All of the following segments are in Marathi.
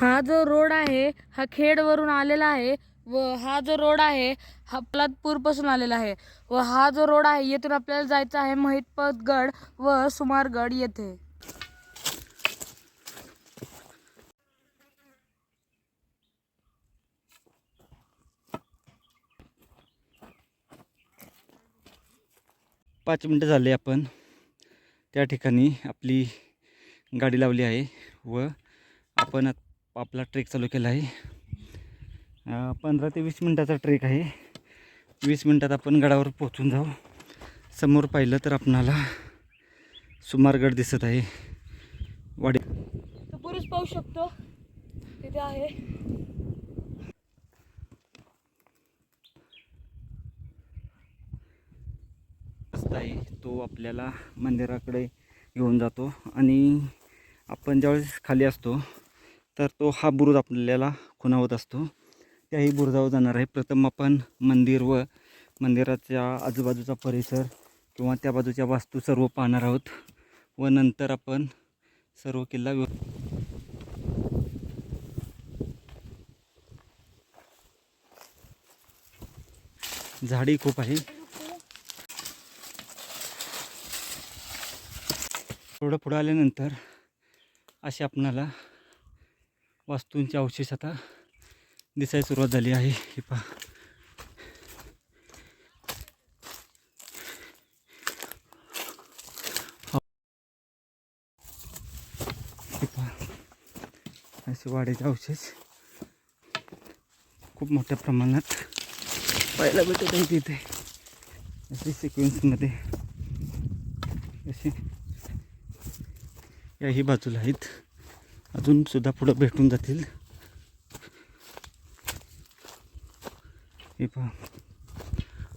हा जो रोड आहे हा खेडवरून आलेला आहे व हा जो रोड आहे हा पासून आलेला आहे व हा जो रोड आहे येथून आपल्याला जायचं आहे महितपतगड व सुमारगड येथे. पाच मिनटं झाले आपण. त्या ठिकाणी आपली गाडी लावली आहे व आपण आपला ट्रेक चालू केला आहे. पंधरा ते वीस मिनटाचा ट्रेक आहे. वीस मिनटात आपण गडावर पोचून जाऊ. समोर पाहिलं तर आपणाला सुमारगड दिसत आहे. वाडी पुरुष पाहू शकतो. तिथे आहे. रस्ता आहे. तो आपल्याला मंदिराकडे घेऊन जातो आणि आपण ज्यावेळेस खाली असतो तर तो हा बुरुज आपल्याला खुणावत असतो. त्याही बुरुजावर जाणार आहे. प्रथम आपण मंदिर व मंदिराच्या आजूबाजूचा परिसर किंवा त्या बाजूच्या वास्तू सर्व पाहणार आहोत व नंतर आपण सर्व किल्ला व्यव झाडी खूप आहे. थोडं पुढं आल्यानंतर असे आपणाला वास्तूंचे अवशेष आता दिसायला सुरुवात झाली आहे. हे पहा. असे वाड्याचे अवशेष. खूप मोठ्या प्रमाणात पाहायला भेटत आहे तिथे असे सिक्वेन्समध्ये असे याही बाजूला आहेत. अजूनसुद्धा पुढं भेटून जातील. हे पहा.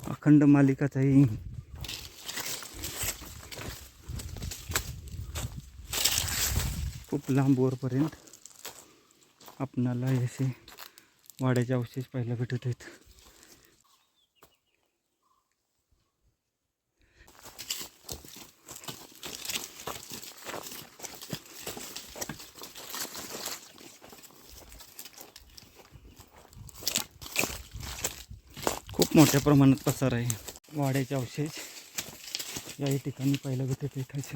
अखंड मालिकाचाही खूप लांब वरपर्यंत आपणाला असे वाड्याचे अवशेष पाहायला भेटत आहेत. खूप मोठ्या प्रमाणात पसार आहे. वाड्याचे अवशेष याही ठिकाणी पहिलं भेटत आहेत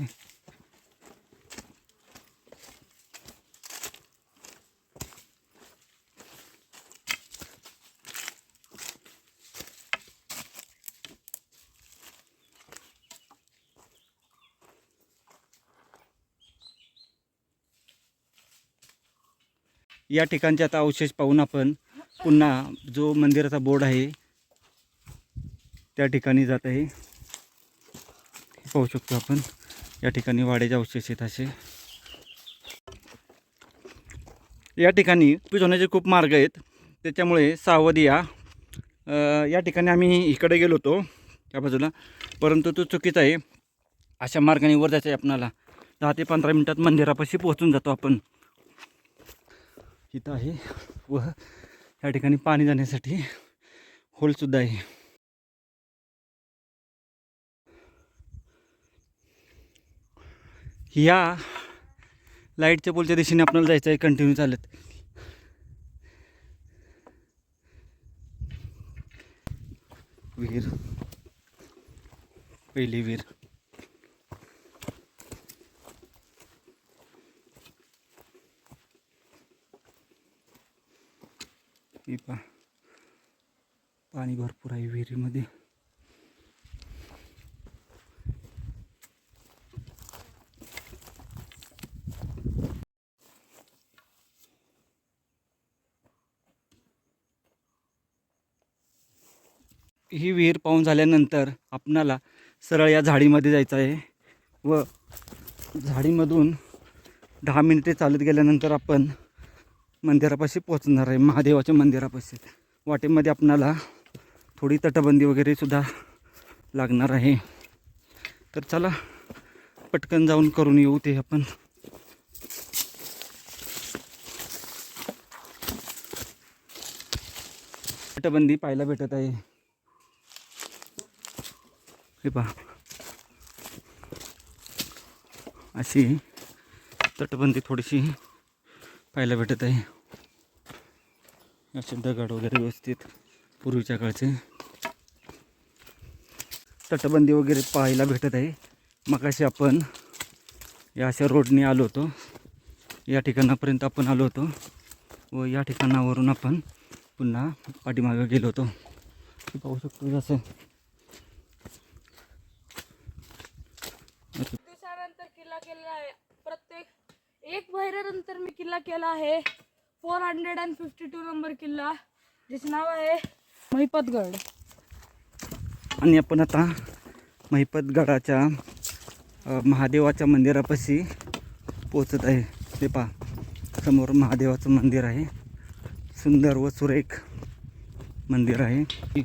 या ठिकाणचे आता अवशेष पाहून आपण पुन्हा जो मंदिराचा बोर्ड आहे त्या ठिकाणी जात आहे. पाहू शकतो आपण. या ठिकाणी वाड्याचे अवशेष आहेत असे. या ठिकाणी पीठ होण्याचे खूप मार्ग आहेत. त्याच्यामुळे सावध या. या ठिकाणी आम्ही इकडे गेलो होतो त्या बाजूला. परंतु तो चुकीचा आहे. अशा मार्गाने वर जायचं आहे आपणाला. दहा ते पंधरा मिनटात मंदिरापाशी पोहोचून जातो आपण. इथं आहे व या ठिकाणी पाणी जाण्यासाठी होलसुद्धा आहे. या लाईटच्या पोलच्या दिशेने आपल्याला जायचं आहे. कंटिन्यू चालत. विहीर पहिली विहीर पहा पाणी भरपूर आहे विहिरीमध्ये. ही विहीर पाहून झाल्यानंतर आपणाला सरळ या झाडीमध्ये जायचं आहे व झाडीमधून दहा मिनिटे चालत गेल्यानंतर आपण मंदिरापाशी पोचणार आहे महादेवाच्या मंदिरापाशी. वाटेमध्ये आपणाला थोडी तटबंदी वगैरे सुद्धा लागणार आहे. तर चला पटकन जाऊन करून येऊ ते आपण. तटबंदी पाहायला भेटत आहे. हे पहा. अशी तटबंदी थोडीशी पाहायला भेटत आहे. असे दगड वगैरे व्यवस्थित पूर्वीच्या काळचे तटबंदी वगैरे पाहायला भेटत आहे. मगाशी आपण या अशा रोडने आलो होतो. या ठिकाणापर्यंत आपण आलो होतो व या ठिकाणावरून आपण पुन्हा पाठीमागे गेलो होतो. पाहू शकतो असं किल्ला केलेला आहे. प्रत्येक एक महिन्यानंतर मी किल्ला केला आहे. Four hundred and fifty two number किल्ला ज्याचे नाव आहे महिपतगड. आणि आपण आता महिपतगडाच्या अ, महादेवाच्या मंदिरापाशी पोचत आहे. ते पहा समोर महादेवाचं मंदिर आहे. सुंदर व सुरेख मंदिर आहे. कि-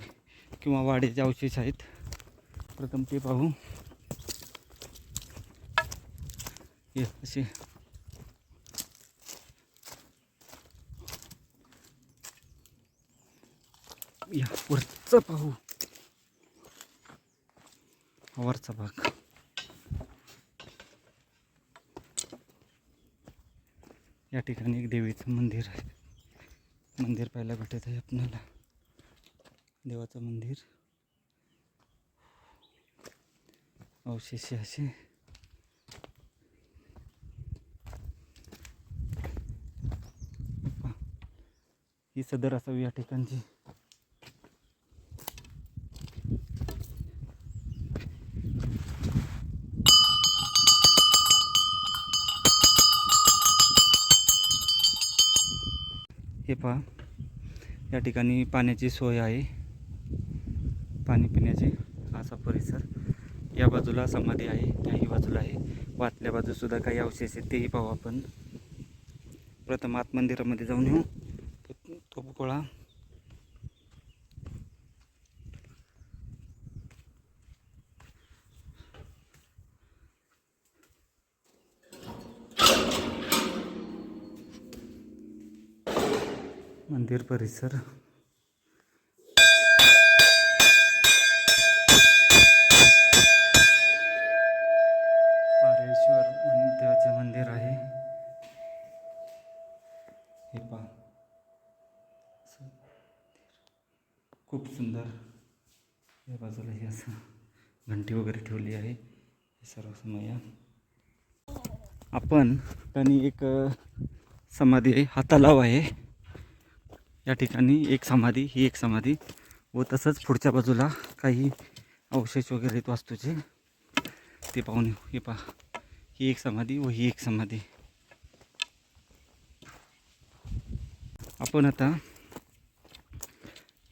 किंवा वाड्याचे अवशेष आहेत. प्रथम ते पाहू. हे असे या वरचं पाहू. हा वरचा भाग. या ठिकाणी एक देवीचं मंदिर आहे. मंदिर पाहायला भेटत आहे आपल्याला. देवाचं मंदिर. अवशेष असे पहा. ही सदर असावी या ठिकाणची. हे पहा या ठिकाणी पाण्याची सोय आहे. पाणी पिण्याची असा परिसर. या बाजूला समाधी आहे त्याही बाजूला आहे. वाचल्या बाजूसुद्धा काही अवशेष आहेत तेही पाहू आपण. प्रथम आत मंदिरामध्ये जाऊन येऊ. तो- मंदिर परिसर. खूप सुंदर या बाजूला हे असं घंटी वगैरे ठेवली आहे. हे सर्व समय. आपण त्यांनी एक समाधी आहे हा तलाव आहे. या ठिकाणी एक समाधी ही एक समाधी व तसंच पुढच्या बाजूला काही अवशेष वगैरे आहेत वास्तूचे. ते पाहून हे पहा. ही एक समाधी व ही एक समाधी. आपण आता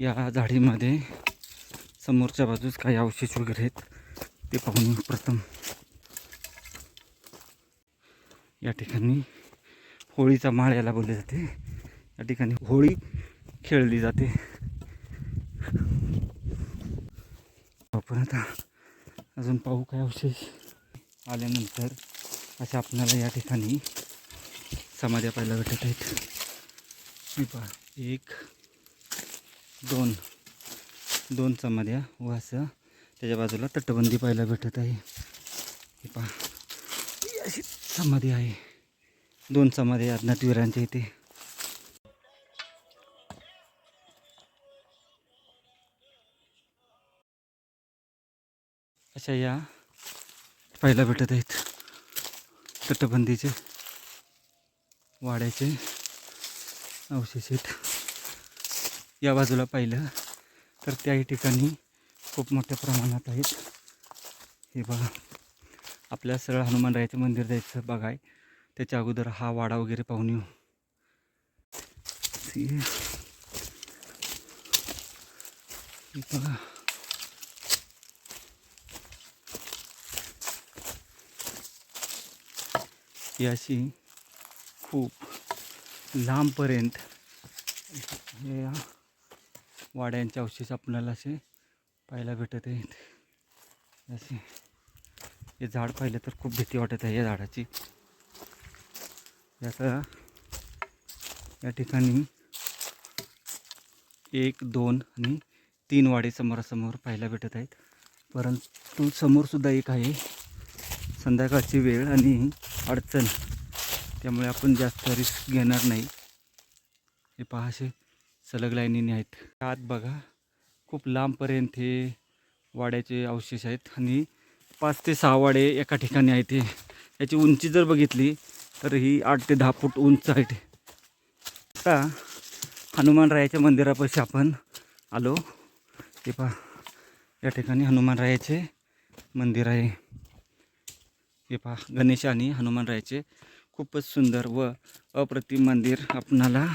या झाडीमध्ये समोरच्या बाजूस काही अवशेष वगैरे आहेत. ते पाहून प्रथम. या ठिकाणी होळीचा माळ याला बोलले जाते. या ठिकाणी होळी खेळली जाते. आपण आता अजून पाहू काय अवशेष आल्यानंतर अशा आपल्याला या ठिकाणी समाध्या पाहायला भेटत आहेत. एक दोन दोन समाध्या व असं. त्याच्या बाजूला तटबंदी पाहायला भेटत आहे. हे पहा. अशी समाधी आहे. दोन समाधी अज्ञातवीरांच्या इथे. अशा या पाहायला भेटत आहेत. तटबंदीचे वाड्याचे अवशेष आहेत या बाजूला पाहिलं तर त्याही ठिकाणी खूप मोठ्या प्रमाणात आहेत. हे बघा आपल्या सरळ हनुमानरायाचं मंदिर जायचं बघाय. त्याच्या अगोदर हा वाडा वगैरे पाहून येऊ. हे बघा. याशी खूप लांबपर्यंत या वाड्यांचे अवशेष आपल्याला असे पाहायला भेटत आहेत. असे. हे झाड पाहिलं तर खूप भीती वाटत आहे या झाडाची. याचा या ठिकाणी एक दोन आणि तीन वाडे समोरासमोर पाहायला भेटत आहेत. परंतु समोरसुद्धा एक आहे. संध्याकाळची वेळ आणि अडचण. त्यामुळे आपण जास्त रिस्क घेणार नाही. हे पहाशे सलग लाईनीने आहेत. आत बघा खूप लांबपर्यंत हे वाड्याचे अवशेष आहेत आणि पाच ते सहा वाडे एका ठिकाणी आहेत हे. याची उंची जर बघितली तर ही आठ ते दहा फूट उंच आहे आता हनुमानरायाच्या मंदिरापाशी आपण आलो. ते पहा या ठिकाणी हनुमानरायाचे मंदिर आहे. हे पहा गणेश आणि हनुमानरायाचे खूपच सुंदर व अप्रतिम मंदिर आपणाला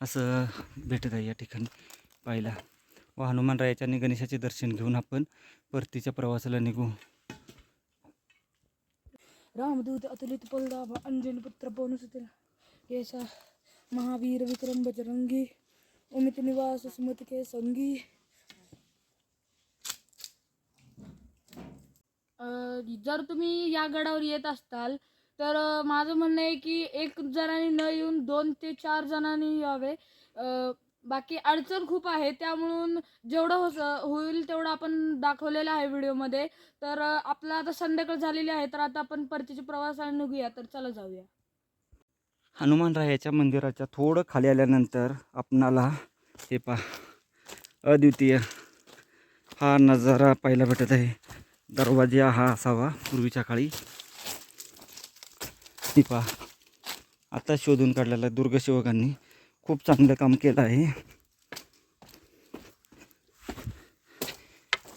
असं भेटत आहे या ठिकाणी पाहिला व हनुमानरायाच्या आणि गणेशाचे दर्शन घेऊन आपण परतीच्या प्रवासाला निघू. रामदूत अतुलित बलदाभ अंजन पुत्र पवनसुत येसा महावीर विक्रम बजरंगी अमित निवास सुमत के संगी जर तुम्ही या गडावर येत असताल तर माझं म्हणणं आहे की एक जणांनी न येऊन दोन ते चार जणांनी यावे. बाकी अडचण खूप आहे. त्यामुळून जेवढं होस होईल तेवढं आपण दाखवलेलं आहे व्हिडिओमध्ये. तर आपलं आता संध्याकाळ झालेली आहे तर आता आपण परतीच्या प्रवासाला निघूया. तर चला जाऊया. हनुमानरायाच्या मंदिराच्या थोडं खाली आल्यानंतर आपणाला हे पा अद्वितीय हा नजारा पाहायला भेटत आहे. दरवाजा हा असावा पूर्वीच्या काळी. हे पहा आता शोधून काढलेला दुर्गसेवकांनी खूप चांगलं काम केलं आहे.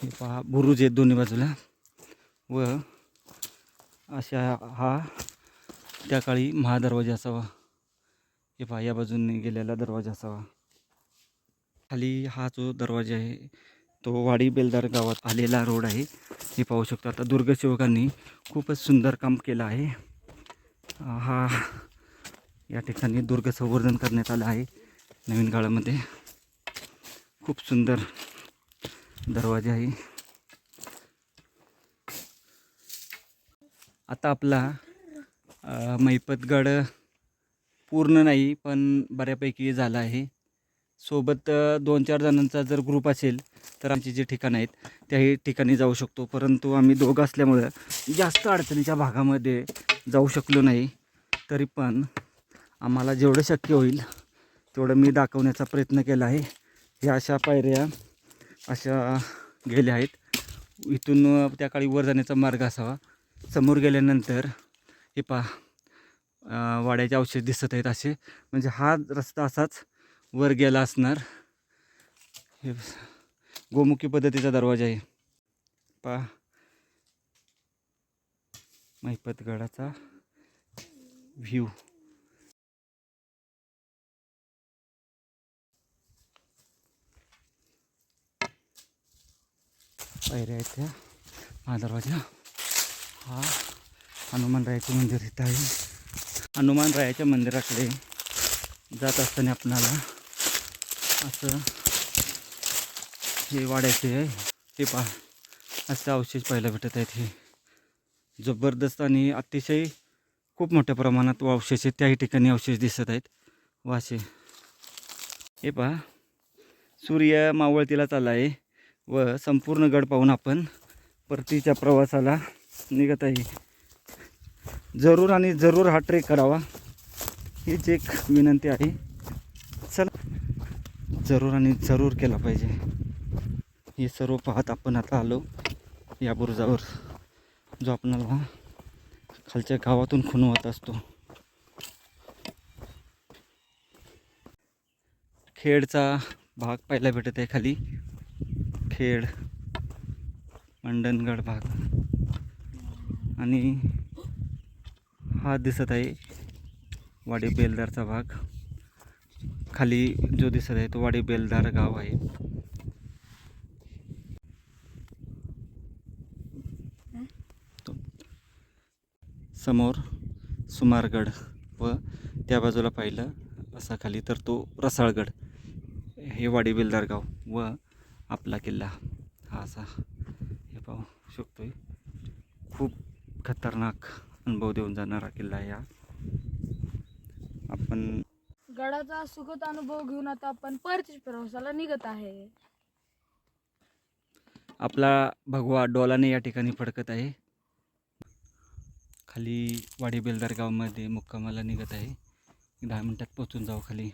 हे पहा बुरुज आहेत दोन्ही बाजूला. व अशा हा त्या काळी महादरवाजा असावा. हे पहा या बाजूने गेलेला दरवाजा असावा. खाली हा जो दरवाजा आहे तो वाडी बेलदार गावात आलेला रोड आहे. हे पाहू शकतो आता दुर्गसेवकांनी खूपच सुंदर काम केलं आहे. हा या ठिकाणी दुर्ग संवर्धन करण्यात आलं आहे नवीन काळामध्ये. खूप सुंदर दरवाजा आहे. आता आपला मैपतगड पूर्ण नाही पण बऱ्यापैकी झाला आहे. सोबत दोन चार जणांचा जर ग्रुप असेल तर आमची जी ठिकाणं आहेत त्याही ठिकाणी जाऊ शकतो. परंतु आम्ही दोघं असल्यामुळं जास्त अडचणीच्या भागामध्ये जाऊ शकलो नाही. तरी पण आम्हाला जेवढं शक्य होईल तेवढं मी दाखवण्याचा प्रयत्न केला आहे. ह्या अशा पायऱ्या अशा गेल्या आहेत. इथून त्या काळी वर जाण्याचा मार्ग असावा. समोर गेल्यानंतर हे पहा वाड्याचे अवशेष दिसत आहेत असे. म्हणजे हा रस्ता असाच वर गेला असणार. हे गोमुखी पद्धतीचा दरवाजा आहे. पहा. महिपतगडाचा व्ह्यू पायऱ्या आहेत त्या. हा दरवाजा. हा हनुमानरायाचं मंदिर इथं आहे. हनुमानरायाच्या मंदिराकडे जात असताना आपणाला असं हे वाड्याचे आहे. ते पहा असे अवशेष पाहायला भेटत आहेत हे. जबरदस्त आणि अतिशय खूप मोठ्या प्रमाणात अवशेष आहेत. त्याही ठिकाणी अवशेष दिसत आहेत. वाशे हे पहा सूर्य मावळतीला चालला आहे व संपूर्ण गड पाहून आपण परतीच्या प्रवासाला निघत आहे. जरूर आणि जरूर हा ट्रेक करावा हीच एक विनंती आहे. जरूर आणि जरूर केला पाहिजे. हे सर्व पाहत आपण आता आलो या बुरुजावर जो आपणाला खालच्या गावातून खुणवत असतो. खेडचा भाग पाहायला भेटत आहे खाली. खेड मंडणगड भाग. आणि हा दिसत आहे वाडी बेलदारचा भाग. खाली जो दिसत आहे तो वाडी बेलदार गाव आहे. समोर सुमारगड व त्या बाजूला पाहिलं असा खाली तर तो रसाळगड. हे वाडी बेलदार गाव व आपला किल्ला. हा असा हे पाहू शकतोय. खूप खतरनाक अनुभव देऊन जाणारा किल्ला या. आपण गडाचा सुखद अनुभव घेऊन आता आपण परतीच प्रवासाला निघत आहे. आपला भगवा डोलाने या ठिकाणी फडकत आहे. खाली वाडी बेलदार गावामध्ये मुक्कामाला निघत आहे. दहा मिनटात पोचून जाऊ खाली.